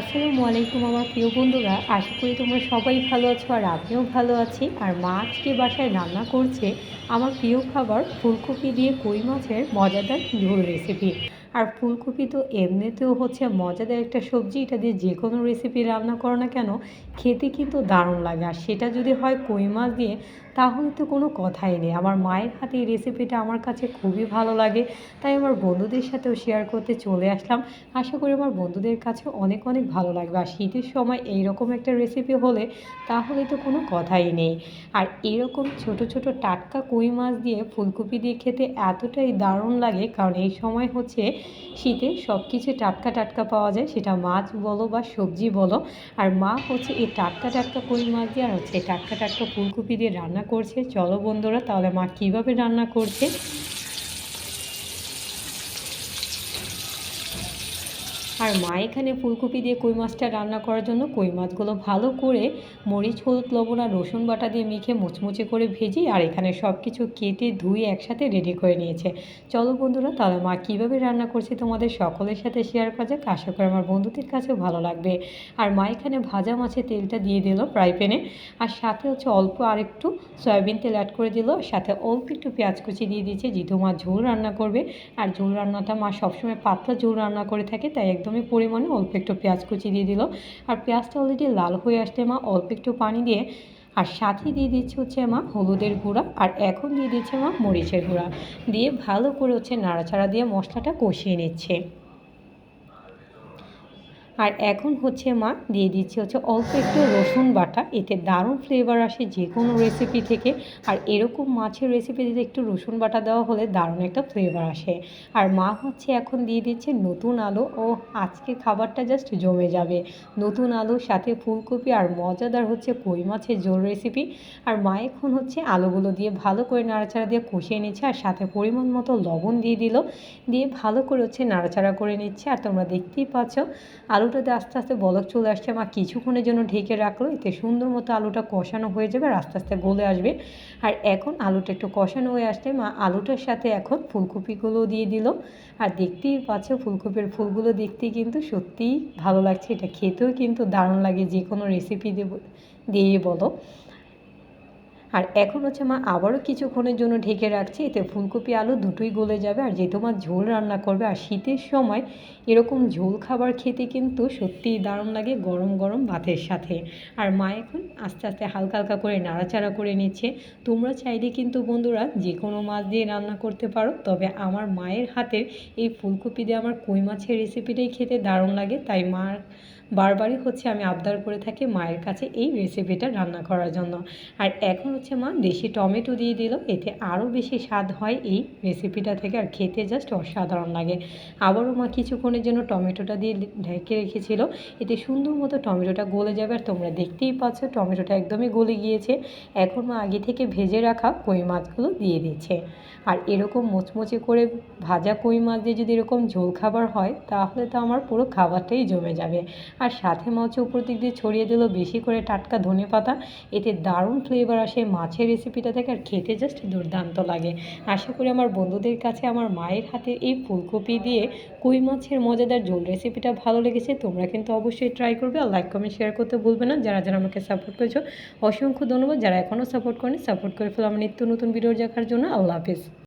আসসালামু আলাইকুম আমার প্রিয় বন্ধুরা, আশা করি তোমরা সবাই ভালো আছো আর আমিও ভালো আছি। আর মা আজকে বাসায় রান্না করছে আমার প্রিয় খাবার ফুলকপি দিয়ে কই মাছের মজাদার ঝোল রেসিপি আর ফুলকপি তো এমনিতেও হচ্ছে মজাদার একটা সবজি, এটা দিয়ে যে কোনো রেসিপি রান্না করো না কেন, খেতে কিন্তু দারুণ লাগে। আর সেটা যদি হয় কই মাছ দিয়ে তাহলে তো কোনো কথাই নেই। আমার মায়ের হাতে এই রেসিপিটা আমার কাছে খুবই ভালো লাগে। তাই আমার বন্ধুদের সাথেও শেয়ার করতে চলে আসলাম। আশা করি আমার বন্ধুদের কাছে অনেক অনেক ভালো লাগবে। আর শীতের সময় এই রকম একটা রেসিপি হলে তাহলে তো কোনো কথাই নেই। আর এরকম ছোট ছোট টাটকা কই মাছ দিয়ে ফুলকপি দিয়ে খেতে এতটাই দারুণ লাগে। কারণ এই সময় হচ্ছে শীতে সব কিছু টাটকা টাটকা পাওয়া যায়। সেটা মাছ বলো বা সবজি বলো। আর মা হচ্ছে এই টাটকা টাটকা কই মাছ দিয়ে আর হচ্ছে টাটকা টাটকা ফুলকপি দিয়ে রান্না করছে। চলো বন্ধুরা তাহলে মা কীভাবে রান্না করছে? আর মা এখানে ফুলকপি দিয়ে কই মাছটা রান্না করার জন্য কই মাছগুলো ভালো করে মরিচ, হলুদ, লবণ আর রসুন বাটা দিয়ে মেখে মুচমুচে করে ভেজি আর এখানে সব কিছু কেটে ধুয়ে একসাথে রেডি করে নিয়েছে। চলো বন্ধুরা, তাহলে মা কীভাবে রান্না করছে তোমাদের সকলের সাথে শেয়ার করা যাক। আশা করে আমার বন্ধুদের কাছেও ভালো লাগবে। আর মা এখানে ভাজা মাছের তেলটা দিয়ে দিল ফ্রাই প্যানে আর সাথে হচ্ছে অল্প আরেকটু সয়াবিন তেল অ্যাড করে দিল। সাথে অল্প একটু পেঁয়াজ কুচি দিয়ে দিয়েছে। যেহেতু মা ঝোল রান্না করবে, আর ঝোল রান্নাটা মা সবসময় পাতলা ঝোল রান্না করে থাকে, তাই একদমই পরিমাণে অল্প একটু পেঁয়াজ কুচি দিয়ে দিল। আর পেঁয়াজটা অলরেডি লাল হয়ে আসলে মা, অল্প একটু পানি দিয়ে। আর সাথে দিয়ে দিচ্ছে হচ্ছে মা হলুদের গুঁড়া, আর এখন দিয়ে দিচ্ছে মা মরিচের গুঁড়া। দিয়ে ভালো করে হচ্ছে নাড়াচাড়া দিয়ে মশলাটা কষিয়ে নিচ্ছে। আর এখন হচ্ছে মা দিয়ে দিচ্ছি হচ্ছে অল্প একটু রসুন বাটা। এতে দারুণ ফ্লেভার আসে যে কোনো রেসিপি থেকে। আর এরকম মাছের রেসিপি রেসিপিতে একটু রসুন বাটা দেওয়া হলে দারুণ একটা ফ্লেভার আসে। আর মা হচ্ছে এখন দিয়ে দিচ্ছে নতুন আলু। ও আজকে খাবারটা জাস্ট জমে যাবে। নতুন আলুর সাথে ফুলকপি আর মজাদার হচ্ছে কই মাছের জোল রেসিপি আর মা এখন হচ্ছে আলুগুলো দিয়ে ভালো করে নাড়াচাড়া দিয়ে কষিয়ে নিচ্ছে আর সাথে পরিমাণ মতো লবণ দিয়ে দিল। দিয়ে ভালো করে হচ্ছে নাড়াচাড়া করে নিচ্ছে। আর তোমরা দেখতেই পাচ্ছ, আলু আলুটাতে আস্তে আস্তে বলক চলে আসছে। মা কিছুক্ষণের জন্য ঢেকে রাখল, এতে সুন্দর মতো আলুটা কষানো হয়ে যাবে আর আস্তে আস্তে গলে আসবে। আর এখন আলুটা একটু কষানো হয়ে আসতে মা আলুটার সাথে এখন ফুলকপিগুলো দিয়ে দিল। আর দেখতেই পাচ্ছ ফুলকপির ফুলগুলো দেখতে কিন্তু সত্যিই ভালো লাগছে। এটা খেতেও কিন্তু দারুণ লাগে যে কোনো রেসিপি দিয়ে বলো। আর এখন হচ্ছে মা আবারও কিছুক্ষণের জন্য ঢেকে রাখছি। এতে ফুলকপি, আলু দুটোই গলে যাবে। আর যেহেতু মা ঝোল রান্না করবে, আর শীতের সময় এরকম ঝোল খাবার খেতে কিন্তু সত্যিই দারুণ লাগে গরম গরম ভাতের সাথে। আর মা এখন আস্তে আস্তে হালকা হালকা করে নাড়াচাড়া করে নিচ্ছে। তোমরা চাইলে কিন্তু বন্ধুরা যে কোনো মাছ দিয়ে রান্না করতে পারো, তবে আমার মায়ের হাতের এই ফুলকপি দিয়ে আমার কই মাছের রেসিপিটাই খেতে দারুণ লাগে। তাই মার বারবারই হচ্ছে আমি আবদার করে থাকি মায়ের কাছে এই রেসিপিটা রান্না করার জন্য। আর এখন হচ্ছে মা, দেশি টমেটো দিয়ে দিল। এতে আরও বেশি স্বাদ হয় এই রেসিপিটা থেকে। আর খেতে জাস্ট অসাধারণ লাগে। আবারও মা কিছুক্ষণের জন্য টমেটোটা দিয়ে ঢেকে রেখেছিল। এতে সুন্দর মতো টমেটোটা গলে যাবে। আর তোমরা দেখতেই পাচ্ছ, টমেটোটা একদমই গলে গিয়েছে। এখন মা আগে থেকে ভেজে রাখা কই মাছগুলো দিয়ে দিচ্ছে। আর এরকম মোচমোচে করে ভাজা কই মাছ দিয়ে যদি এরকম ঝোল খাবার হয়, তাহলে তো আমার পুরো খাবারটাই জমে যাবে। আর সাথে মাছ উপর দিক দিয়ে ছড়িয়ে দিল বেশি করে টাটকা ধনে পাতা। এতে দারুণ ফ্লেভার আসে মাছের রেসিপিটা থেকে আর খেতে জাস্ট দুর্দান্ত লাগে। আশা করি আমার বন্ধুদের কাছে আমার মায়ের হাতে এই ফুলকপি দিয়ে কই মাছের মজাদার ঝোল রেসিপিটা ভালো লেগেছে, তোমরা কিন্তু অবশ্যই ট্রাই করবে আর লাইক কমেন্ট শেয়ার করতে ভুলবে না। যারা যারা আমাকে সাপোর্ট করেছ, অসংখ্য ধন্যবাদ। যারা এখনও সাপোর্ট করেনি সাপোর্ট করে ফেলো। আমার নিত্য নতুন ভিডিও দেখার জন্য। আল্লাহ হাফিজ।